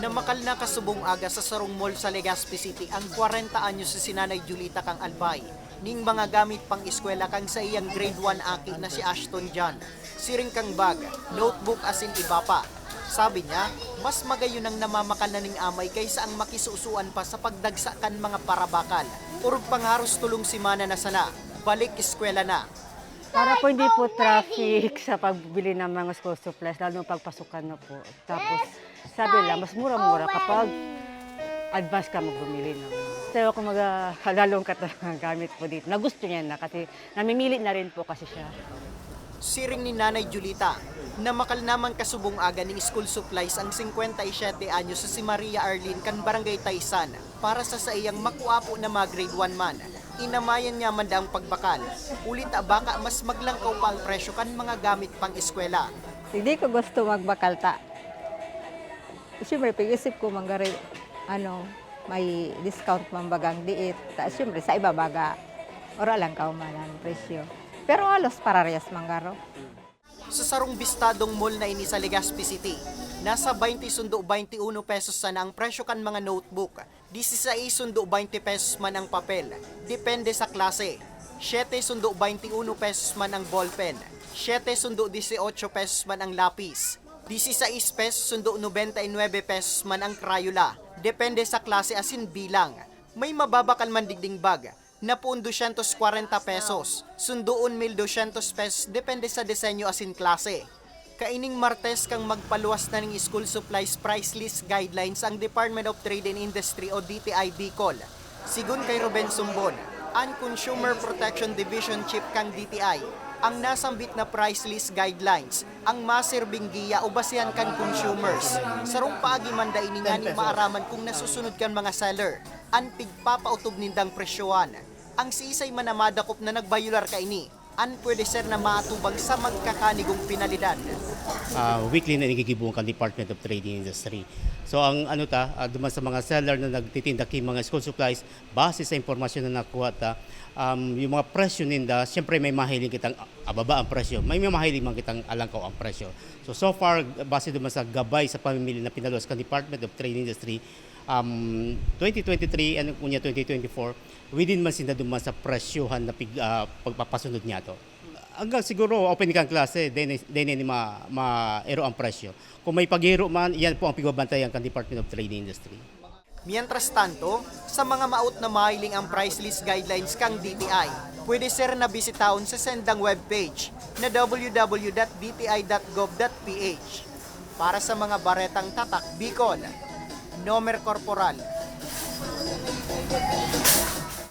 Na kasubong aga sa Sarong Mall sa Legazpi City ang 40 anyo sa sinanay Julita kang Albay. Ning mga gamit pang eskwela kang sa iyang grade 1 aki na si Ashton John. Siring kang bag, notebook asin iba pa. Sabi niya, mas magayon ang namamakal na ning amay kaysa ang makisusuan pa sa pagdagsakan mga parabakal. Urog pangharos tulong si Mana na sana, balik eskwela na. Para po hindi po traffic sa pagbili ng mga school supplies, lalo pagpasukan na po. Tapos sabi nila, mas mura-mura kapag advance ka magbumili ng Sayo ko maghalalongkat mga gamit po dito. Na gusto niya na kasi namimili na rin po kasi siya. Siring ni Nanay Julita, na makal naman kasubong aga ng school supplies ang 57 anyo sa si Maria Arlene kan Barangay Taysan para sa sa iyang makuapo na mga grade 1 man. Inamayan niya man daang pagbakal. Ulit abaka mas maglangkaw pa ang presyo kan mga gamit pang eskwela. Hindi ko gusto magbakalta. Siyempre, pag-isip ko manggari, ano, may discount mambagang diit. Tapos siyempre, sa iba baga, ora lang kaumanan presyo. Pero halos parehas manggaro. Sa sarong bistadong mall na ini sa Legazpi City, nasa 20 sundo 21 pesos sana ang presyo kan mga notebook. 16 sundo 20 pesos man ang papel. Depende sa klase. 7 sundo 21 pesos man ang ballpen. 7 sundo 18 pesos man ang lapis. 16 pesos sundo 99 pesos man ang Crayola. Depende sa klase asin bilang. May mababakal man digding bag na po 240 pesos. Sundoon 1,200 pesos depende sa disenyo asin klase. Kaining Martes kang magpaluwas na ng school supplies price list guidelines ang Department of Trade and Industry o DTI Bicol. Sigun kay Ruben Sumbon, ang Consumer Protection Division Chief kang DTI, ang nasambit na price list guidelines ang masirbing giya o basihan kan consumers. Sarong paagi man da ini nga ni maaraman kung nasusunod kan mga seller, an pigpapautog nindang presyohan. Ang siisay man na nagbayular ka ini, an pwede ser na maatubang sa magkakanigong pinalidad. uh, weekly na nagigibong ang Department of Trade and Industry. So ang ano ta, uh, duman sa mga seller na nagtitinda kay mga school supplies, base sa impormasyon na nakuha ta, um, yung mga presyo ninda, siyempre may mahiling kitang ababa ang presyo, may mahiling man kitang alangkaw ang presyo. So so far, base duman sa gabay sa pamimili na pinaluwas ka Department of Trade Industry, um, 2023 and kunya 2024, within man sinda duman sa presyohan na pig, uh, pagpapasunod niya to hanggang siguro open kang klase, din din ni ma, maero ang presyo. Kung may paghiro man, yan po ang pigbabantayan kan Department of Trade Industry. Mientras tanto, sa mga maut na mahiling ang price list guidelines kang DTI, pwede sir na bisitaon sa sendang webpage na www.dti.gov.ph para sa mga baretang tatak Bicol, Nomer Corporal.